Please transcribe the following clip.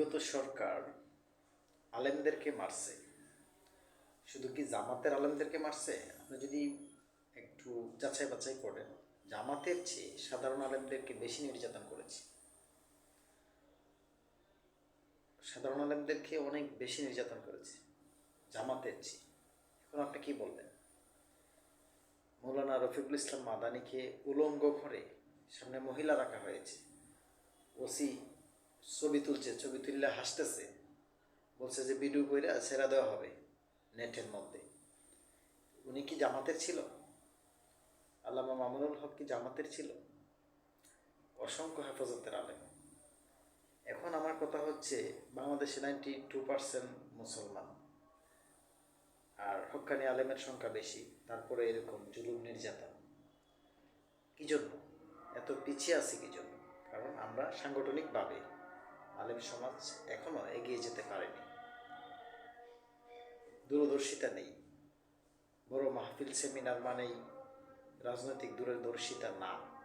বিগত সরকার আলেমদেরকে মারছে। শুধু কি জামাতের আলেমদেরকে মারছে? আপনি যদি একটু যাচাই বাছাই করেন, জামাতের চেয়ে সাধারণ আলেমদেরকে বেশি নির্যাতন করেছে। সাধারণ আলেমদেরকে অনেক বেশি নির্যাতন করেছে, জামাতের চেয়ে। এখন আপনি কি বলবেন? মৌলানা রফিকুল ইসলাম মাদানিকে উলঙ্গ ঘরে সামনে মহিলা রাখা হয়েছে। ওসি ছবি তুলছে, ছবি তুললে হাসতেছে। বলছে যে, ভিডিও করে ছেড়া দেওয়া হবে নেটের মধ্যে। উনি কি জামাতের ছিল? আল্লামা মামুনুল হক কি জামাতের ছিল? অসংখ্য হেফাজতের আলেম। এখন আমার কথা হচ্ছে, বাংলাদেশে নাইনটি টু পার্সেন্ট মুসলমান। আর হক্কানি আলেমের সংখ্যা বেশি, তারপরে এরকম জুলুম নির্যাতন। কি জন্য? এত পিছিয়ে আছি কি জন্য? কারণ আমরা সাংগঠনিকভাবে আলেম সমাজ এখনও এগিয়ে যেতে পারেনি। দূরদর্শিতা নেই। বড় মাহফিল, সেমিনার মানেই রাজনৈতিক দূরদর্শিতা না।